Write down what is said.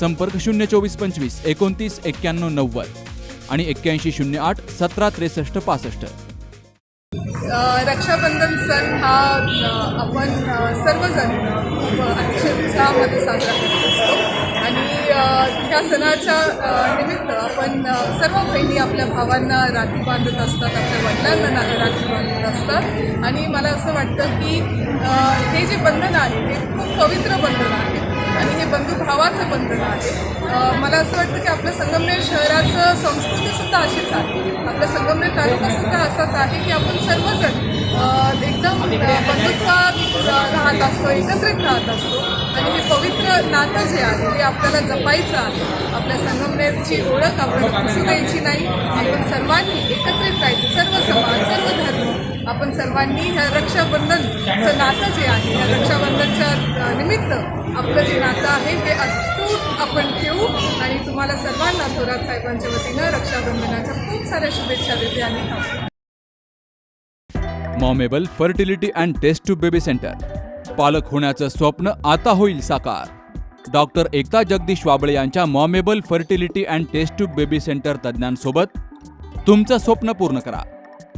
संपर्क शून्य चोवीस पंचवीस एकोणतीस एक्क्याण्णव नव्वद आणि एक्क्याऐंशी शून्य आठ सतरा त्रेसष्ट पासष्ट. रक्षाबंधन सण हा आपण सर्वजण खूप अतिशय उत्साहामध्ये साजरा करत असतो. आणि त्या ह्या सणाच्या निमित्त आपण सर्व बहिणी आपल्या भावांना राखी बांधत असतात आपल्या वडिलांना राखी बांधत असतात. आणि मला असं वाटतं की हे जे बंधन आहे हे खूप पवित्र बंधन आहे. बंधुभावाचं बंधन आहे. मला असं वाटतं की आपलं संगमनेर शहराचं संस्कृतीसुद्धा अशीच आहे. आपला संगमनेर तालुकासुद्धा असाच आहे की आपण सर्वजण एकदम बंधुत्वात राहत असतो एकत्रित राहत असतो. आणि हे पवित्र नातं जे आहे ते आपल्याला जपायचं आहे. आपल्या संगमनेरची ओळख आपण दिसू द्यायची नाही. आपण सर्वांनी एकत्रित राहायचं सर्व समाज सर्व धर्म आपण सर्वांनी ह्या रक्षाबंधनचं नातं जे आहे ह्या रक्षाबंधनच्या निमित्त आपलं जे नातं आहे ते अतूट आपण ठेवू. आणि तुम्हाला सर्वांना थोरात साहेबांच्या वतीनं रक्षाबंधनाच्या खूप साऱ्या शुभेच्छा देते आणि Momable fertility and test tube baby centre. पालक होण्याचं स्वप्न आता होईल साकार. डॉक्टर एकता जगदीश वाबळे यांच्या Momable fertility and test tube baby centre तज्ज्ञांसोबत तुमचं स्वप्न पूर्ण करा.